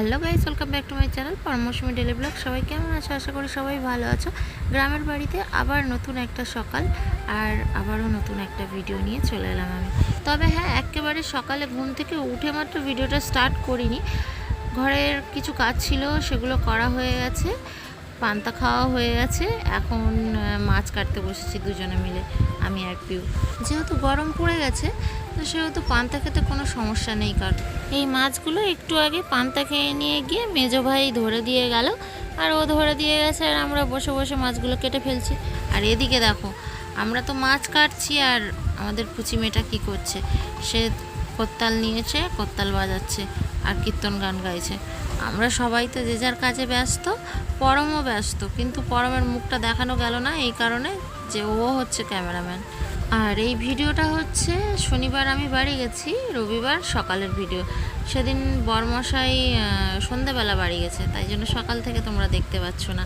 Hello guys, welcome back to my channel পরমৌসুমি daily blog. সবাই কেমন আছো? আশা করি সবাই ভালো আছো। গ্রামের বাড়িতে আবার নতুন একটা সকাল আর আবারও নতুন একটা ভিডিও নিয়ে চলে এলাম আমি। তবে হ্যাঁ একেবারে সকালে ঘুম থেকে উঠে মাত্র ভিডিওটা স্টার্ট করিনি। ঘরের কিছু কাজ ছিল, সেগুলো করা হয়ে গেছে, পান্তা খাওয়া হয়ে গেছে। এখন মাছ কাটতে বসেছি দুজনে মিলে, আমি আর পিউ। যেহেতু গরম পড়ে গেছে তো সেহেতু পান্তা খেতে কোনো সমস্যা নেই কার এই মাছগুলো একটু আগে পান্তা খেয়ে নিয়ে গিয়ে মেজো ভাই ধরে দিয়ে গেল। আর ও ধরে দিয়ে গেছে আর আমরা বসে বসে মাছগুলো কেটে ফেলছি। আর এদিকে দেখো, আমরা তো মাছ কাটছি আর আমাদের পুচি মেয়েটা কী করছে? সে কোত্তাল নিয়েছে, কোত্তাল বাজাচ্ছে আর কীর্তন গান গাইছে। আমরা সবাই তো যে যার কাজে ব্যস্ত, পরমও ব্যস্ত, কিন্তু পরমের মুখটা দেখানো গেল না এই কারণে যে ও হচ্ছে ক্যামেরাম্যান। আর এই ভিডিওটা হচ্ছে শনিবার আমি বাড়ি গেছি, রবিবার সকালের ভিডিও। সেদিন বরমশাই সন্ধেবেলা বাড়ি গেছে, তাই জন্য সকাল থেকে তোমরা দেখতে পাচ্ছ না।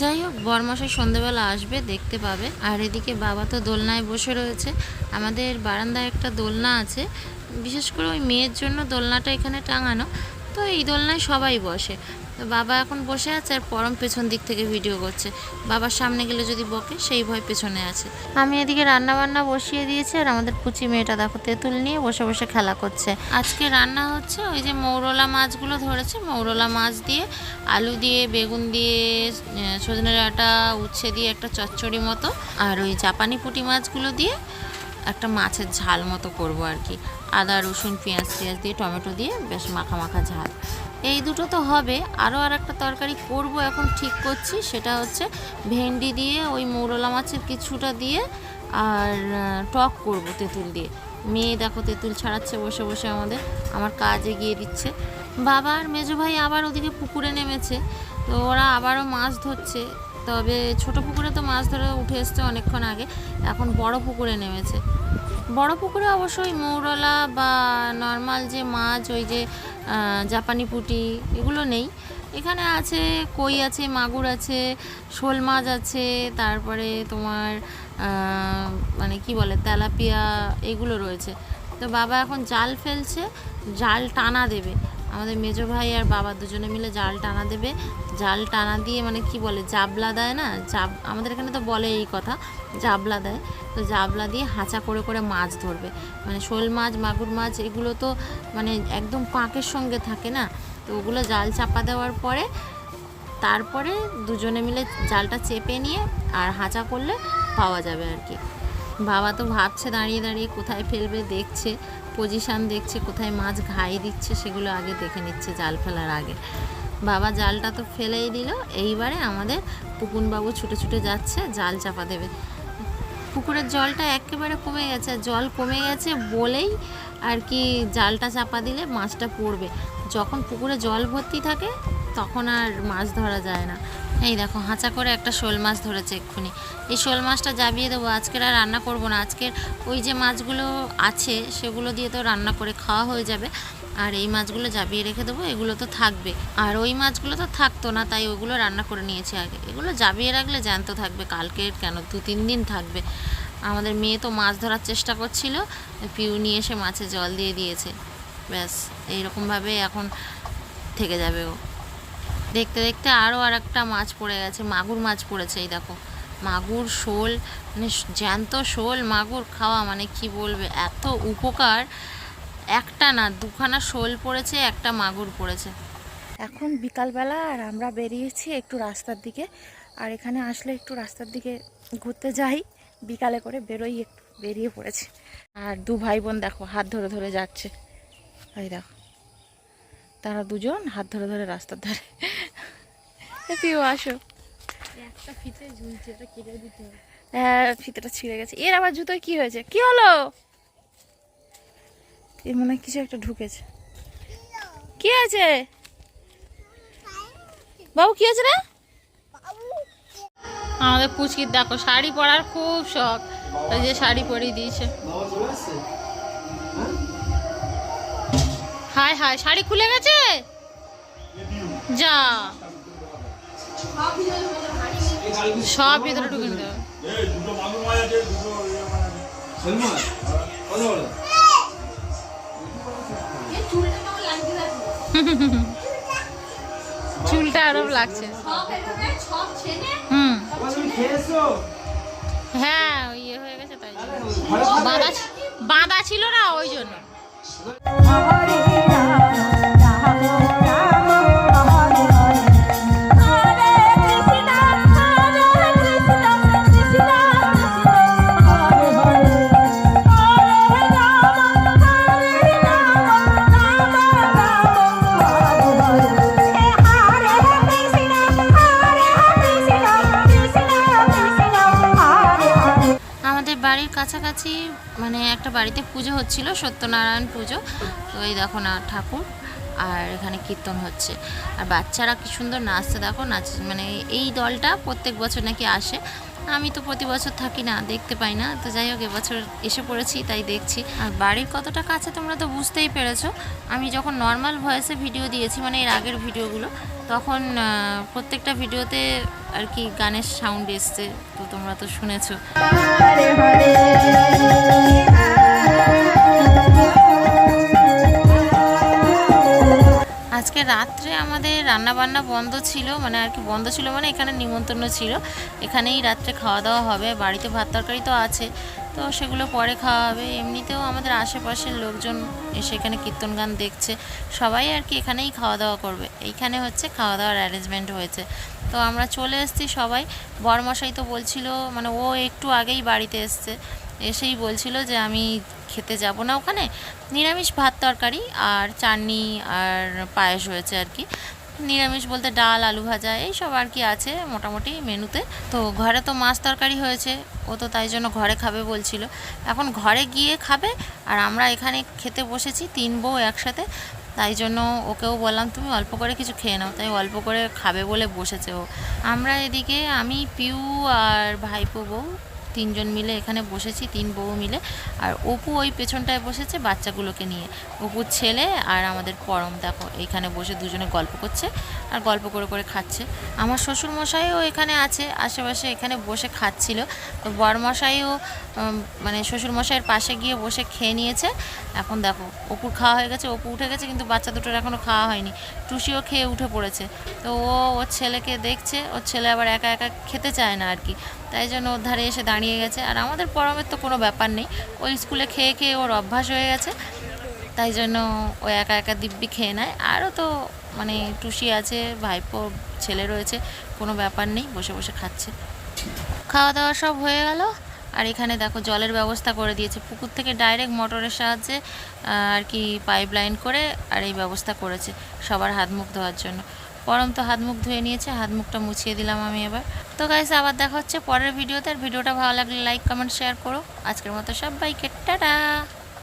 যাই হোক, বরমশাই সন্ধেবেলা আসবে, দেখতে পাবে। আর এদিকে বাবা তো দোলনায় বসে রয়েছে। আমাদের বারান্দায় একটা দোলনা আছে। বিশেষ করে ওই মেয়ের জন্য দোলনাটা এখানে টাঙানো। তো এই দোলনায় সবাই বসে। তো বাবা এখন বসে আছে আর পরম পেছন দিক থেকে ভিডিও করছে। বাবার সামনে গেলে যদি বকে সেই ভয় পেছনে আছে। আমি এদিকে রান্না বান্না বসিয়ে দিয়েছি আর আমাদের পুচি মেয়েটা দেখো তেঁতুল নিয়ে বসে বসে খেলা করছে। আজকে রান্না হচ্ছে ওই যে মৌরলা মাছগুলো ধরেছে মৌরলা মাছ দিয়ে আলু দিয়ে বেগুন দিয়ে সজনে ডাঁটা উচ্ছে দিয়ে একটা চচ্চড়ি মতো। আর ওই জাপানি পুঁটি মাছগুলো দিয়ে একটা মাছের ঝাল মতো করব আর কি। আদা, রসুন, পেঁয়াজ টিয়াজ দিয়ে, টমেটো দিয়ে বেশ মাখা মাখা ঝাল। এই দুটো তো হবে। আরও আর একটা তরকারি করব এখন ঠিক করছি, সেটা হচ্ছে ভেন্ডি দিয়ে, ওই মৌরলা মাছের কিছুটা দিয়ে আর টক করব তেঁতুল দিয়ে। মেয়ে দেখো তেঁতুল ছাড়াচ্ছে, বসে বসে আমাদের, আমার কাজ এগিয়ে দিচ্ছে। বাবা আর মেজো ভাই আবার ওদিকে পুকুরে নেমেছে, তো ওরা আবারও মাছ ধরছে। তবে ছোট পুকুরে তো মাছ ধরে উঠে এসছে অনেকক্ষণ আগে। এখন বড় পুকুরে নেমেছে। বড় পুকুরে অবশ্যই মৌরলা বা নর্মাল যে মাছ, ওই যে জাপানি পুঁটি, এগুলো নেই। এখানে আছে কই আছে, মাগুর আছে, শোল মাছ আছে, তারপরে তোমার মানে কি বলে, তেলাপিয়া, এগুলো রয়েছে। তো বাবা এখন জাল ফেলছে, জাল টানা দেবে। আমাদের মেজো ভাই আর বাবা দুজনে মিলে জাল টানা দেবে। জাল টানা দিয়ে মানে কি বলে, জাবলা দেয় না? জাব, আমাদের এখানে তো বলে এই কথা, জাবলা দেয়। তো জাবলা দিয়ে হাঁচা করে করে মাছ ধরবে। মানে শোল মাছ, মাগুর মাছ, এগুলো তো মানে একদম পাঁকের সঙ্গে থাকে না? তো ওগুলো জাল চাপা দেওয়ার পরে, তারপরে দুজনে মিলে জালটা চেপে নিয়ে আর হাঁচা করলে পাওয়া যাবে আর কি। বাবা তো ভাবছে দাঁড়িয়ে দাঁড়িয়ে কোথায় ফেলবে, দেখছে। পজিশান দেখছে, কোথায় মাছ ঘাই দিচ্ছে, সেগুলো আগে দেখে নিচ্ছে জাল ফেলার আগে। বাবা জালটা তো ফেলেই দিল, এইবারে আমাদের পুকুনবাবু ছুটে ছুটে যাচ্ছে, জাল চাপা দেবে। পুকুরের জলটা একেবারে কমে গেছে জল কমে গেছে বলেই আর কি জালটা চাপা দিলে মাছটা পড়বে। যখন পুকুরে জল ভর্তি থাকে, তখন আর মাছ ধরা যায় না। এই দেখো, হাঁচা করে একটা শোল মাছ ধরেছে এক্ষুনি। এই শোল মাছটা জাবিয়ে দেবো, আজকের আর রান্না করব না। আজকের ওই যে মাছগুলো আছে, সেগুলো দিয়ে তো রান্না করে খাওয়া হয়ে যাবে। আর এই মাছগুলো জাবিয়ে রেখে দেবো, এগুলো তো থাকবে। আর ওই মাছগুলো তো থাকতো না, তাই ওগুলো রান্না করে নিয়েছি আগে। এগুলো জাবিয়ে রাখলে জ্যান্ত থাকবে কালকে কেন? দু তিন দিন থাকবে। আমাদের মেয়ে তো মাছ ধরার চেষ্টা করছিল, পিউ নিয়ে এসে মাছে জল দিয়ে দিয়েছে। ব্যাস, এইরকমভাবে এখন থেকে যাবে ও। দেখতে দেখতে আরও আর একটা মাছ পড়ে গেছে। মাগুর মাছ পড়েছে, এই দেখো। মাগুর শোল মানে জ্যান্ত শোল, মাগুর খাওয়া মানে কি বলবে? এত উপকার, একটা না, দুখানা শোল পড়েছে, একটা মাগুর পড়েছে। এখন বিকালবেলা আর আমরা বেরিয়েছি একটু রাস্তার দিকে। আর এখানে আসলে একটু রাস্তার দিকে ঘুরতে যাই। বিকালে করে বেরোই একটু, বেরিয়ে পড়েছে। আর দু ভাই বোন দেখো, হাত ধরে ধরে যাচ্ছে। ওই দেখো। তারা দুজন হাত ধরে ধরে রাস্তার ধারে। পিও আসো। একটা ফিতে ঝুলছে এটা কেটে দিতে হবে। হ্যাঁ ফিতেটা ছিঁড়ে গেছে। এর আবার জুতোয় কি হয়েছে? কি হলো? এর মনে হয় কিছু একটা ঢুকেছে। কি আছে বাবু কি হয়েছে রে? আমাদের পুচকির দেখো শাড়ি পরার খুব শখ। ওই যে শাড়ি পরিয়ে দিয়েছে। হায় হায় শাড়ি খুলে গেছে? যা। সব ভিতরে ঢুকে নিতে হবে। চুলটা আরম লাগছে। হুম। হ্যাঁ ইয়ে হয়ে গেছে, তাই বাঁধা ছিল না, ওই জন্য। বাড়ির কাছাকাছি মানে একটা বাড়িতে পুজো হচ্ছিল, সত্যনারায়ণ পুজো। তো এই দেখো না ঠাকুর, আর এখানে কীর্তন হচ্ছে। আর বাচ্চারা কি সুন্দর নাচছে, দেখো নাচ মানে এই দলটা প্রত্যেক বছর নাকি আসে। আমি তো প্রতি বছর থাকি না, দেখতে পাই না। তো যাই হোক, এবছর এসে পড়েছি, তাই দেখছি। আর বাড়ির কতটা কাছে তোমরা তো বুঝতেই পেরেছ। আমি যখন নর্মাল ভয়েসে ভিডিও দিয়েছি মানে এর আগের ভিডিওগুলো তখন প্রত্যেকটা ভিডিওতে আর কি গানের সাউন্ড এসছে তো তোমরা তো শুনেছো। রাত্রে আমাদের রান্না বান্না বন্ধ ছিল মানে আর কি বন্ধ ছিল মানে এখানে নিমন্ত্রণ ছিল। এখানেই রাত্রে খাওয়া দাওয়া হবে, বাড়িতে ভাত তরকারি তো আছে। তো সেগুলো পরে খাওয়া হবে। এমনিতেও আমাদের আশেপাশের লোকজন এসে এখানে কীর্তন গান দেখছে। সবাই আর কি এখানেই খাওয়া দাওয়া করবে। এইখানে হচ্ছে খাওয়া দাওয়ার অ্যারেঞ্জমেন্ট হয়েছে। তো আমরা চলে এসেছি সবাই। বরমশাই তো বলছিল মানে ও একটু আগেই বাড়িতে এসছে। এসেই বলছিল যে আমি খেতে যাব না ওখানে। নিরামিষ ভাত তরকারি আর চাটনি আর পায়েস হয়েছে আর কি। নিরামিষ বলতে ডাল, আলু ভাজা এইসব আর কি আছে মোটামুটি মেনুতে। তো ঘরে তো মাছ তরকারি হয়েছে, ও তো তাই জন্য ঘরে খাবে বলছিল। এখন ঘরে গিয়ে খাবে আর আমরা এখানে খেতে বসেছি তিন বউ একসাথে। তাই জন্য ওকেও বললাম, তুমি অল্প করে কিছু খেয়ে নাও। তাই অল্প করে খাবে বলে বসেছে ও। আমরা এদিকে, আমি পিউ আর ভাইপো বউ তিনজন মিলে এখানে বসেছি, তিন বউ মিলে। আর অপু ওই পেছনটায় বসেছে বাচ্চাগুলোকে নিয়ে। অপুর ছেলে আর আমাদের পরম, দেখো, এখানে বসে দুজনে গল্প করছে আর গল্প করে করে খাচ্ছে। আমার শ্বশুরমশাইও এখানে আছে, আশেপাশে এখানে বসে খাচ্ছিল। তো বরমশাইও মানে শ্বশুর মশাইয়ের পাশে গিয়ে বসে খেয়ে নিয়েছে। এখন দেখো, অপুর খাওয়া হয়ে গেছে, অপু উঠে গেছে, কিন্তু বাচ্চা দুটোর এখনও খাওয়া হয়নি। টুসিও খেয়ে উঠে পড়েছে। তো ও, ওর ছেলেকে দেখছে, ওর ছেলে আবার একা একা খেতে চায় না আর কি। তাই জন্য ওর ধারে এসে দাঁড়িয়ে গেছে। আর আমাদের পরমের তো কোনো ব্যাপার নেই। ওই স্কুলে খেয়ে খেয়ে ওর অভ্যাস হয়ে গেছে। তাই জন্য ও একা একা দিব্যি খেয়ে নেয়। আরও তো মানে টুসি আছে, ভাইপো, ছেলে রয়েছে, কোনো ব্যাপার নেই, বসে বসে খাচ্ছে। খাওয়া দাওয়া সব হয়ে গেল। আর এখানে দেখো জলের ব্যবস্থা করে দিয়েছে। পুকুর থেকে ডাইরেক্ট মোটরের সাহায্যে আর কি পাইপ লাইন করে আর এই ব্যবস্থা করেছে সবার হাত মুখ ধোয়ার জন্য। পরম তো হাত মুখ ধুয়ে নিয়েছে, হাত মুখটা মুছিয়ে দিলাম আমি এবার। তো গাইস আবার দেখা হচ্ছে পরের ভিডিওতে। আর ভিডিওটা ভালো লাগলে লাইক কমেন্ট শেয়ার করো। আজকের মতো সব বাইকের টাটা!